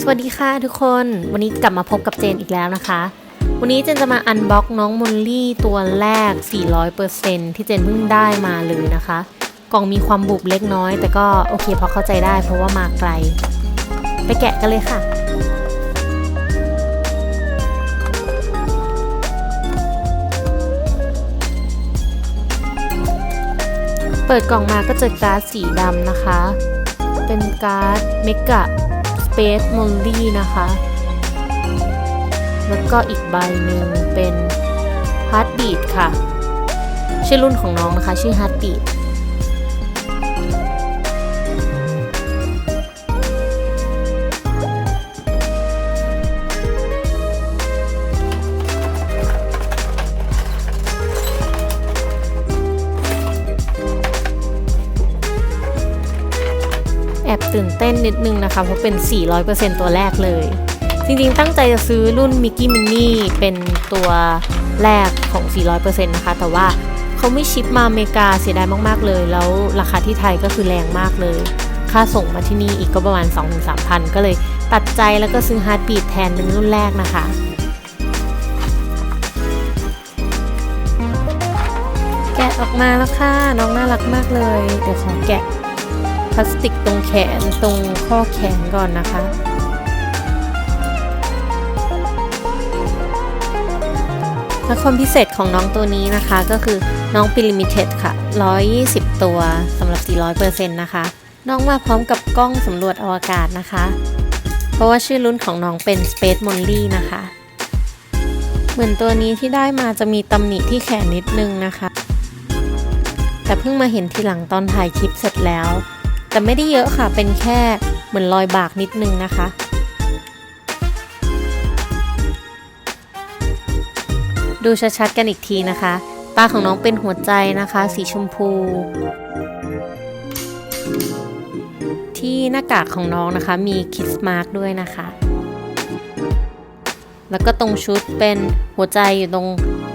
สวัสดีค่ะทุกคน วันนี้กลับมาพบกับเจนอีกแล้วนะคะ วันนี้เจนจะมาอันบ็อกน้องมอลลี่ตัวแรก 400%ที่เจนเพิ่งได้มาเลยนะคะ กล่องมีความบุบเล็กน้อย แต่ก็โอเคพอเข้าใจได้เพราะว่ามาไกล ไปแกะกันเลยค่ะเปิดกล่องมาก็เจอการ์ดสีดำนะคะ เป็นการ์ดเมกะ เปซมอลลี่นะคะ แล้วก็อีกใบหนึ่งเป็นฮาร์ดบีดค่ะ ชื่อรุ่นของน้องนะคะ ชื่อฮาร์ดบีด อบตื่นเต้นนิดนึงนะคะ เพราะเป็น 400%ตัวแรกเลย จริงๆตั้งใจจะซื้อรุ่นมิกกี้มินนี่เป็นตัวแรกของ 400%นะคะ แต่ว่าเขาไม่ชิปมาอเมริกาเสียดายมากๆเลย แล้วราคาที่ไทยก็คือแรงมากเลย ค่าส่งมาที่นี่อีกก็ประมาณ 2-3พันก็เลยตัดใจแล้วก็ซื้อฮาร์ดบีทแทนเป็นรุ่นแรกนะคะแกะออกมาแล้วค่ะ น้องน่ารักมากเลย เดี๋ยวขอแกะ พลาสติกตรงแขนตรงข้อแขนก่อนนะคะ และความพิเศษของน้องตัวนี้นะคะก็คือน้องปิลิมิเต็ดค่ะ 120 ตัวสำหรับ 400%นะคะ น้องมาพร้อมกับกล้องสำรวจอวกาศนะคะ เพราะว่าชื่อรุ่นของน้องเป็น Space m o n l y นะคะ เหมือนตัวนี้ที่ได้มาจะมีตำหนิที่แขนนิดนึงนะคะ แต่เพิ่งมาเห็นทีหลังตอนถ่ายคลิปเสร็จแล้ว แต่ไม่ได้เยอะค่ะ เป็นแค่เหมือนรอยบากนิดนึงนะคะ ดูชัดๆกันอีกทีนะคะ ตาของน้องเป็นหัวใจนะคะ สีชมพู ที่หน้ากากของน้องนะคะ มีคิสมาร์กด้วยนะคะ แล้วก็ตรงชุดเป็นหัวใจอยู่ตรง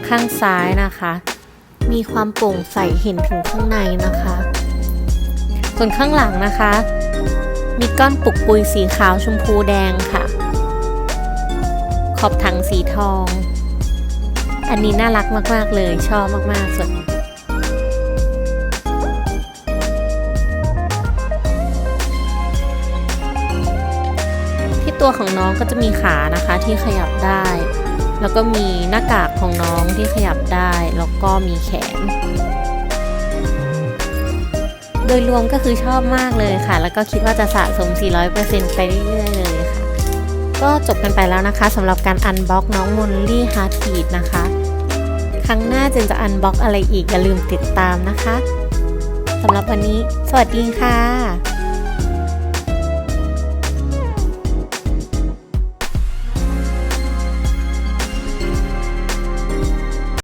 ข้างซ้ายนะคะ มีความโปร่งใสเห็นถึงข้างในนะคะ ส่วนข้างหลังนะคะ มีก้อนปุกปุยสีขาวชมพูแดงค่ะ ขอบถังสีทอง อันนี้น่ารักมาก ๆ เลยชอบมาก ๆส่วนที่ตัวของน้องก็จะมีขานะคะที่ขยับได้ แล้วก็มีหน้ากากของน้องที่ขยับได้ แล้วก็มีแขน ดยรวมก็คือชอบมากเลยค่ะ แล้วก็คิดว่าจะสะสม 400%ไปเรื่อยๆเลยค่ะ ก็จบกันไปแล้วนะคะสำหรับการอันบ็อกน้องมนลี่ฮาร์ดบีดนะคะ ครั้งหน้าจนจะอันบ็อกอะไรอีกอย่าลืมติดตามนะคะสำหรับวันนี้ สวัสดีค่ะ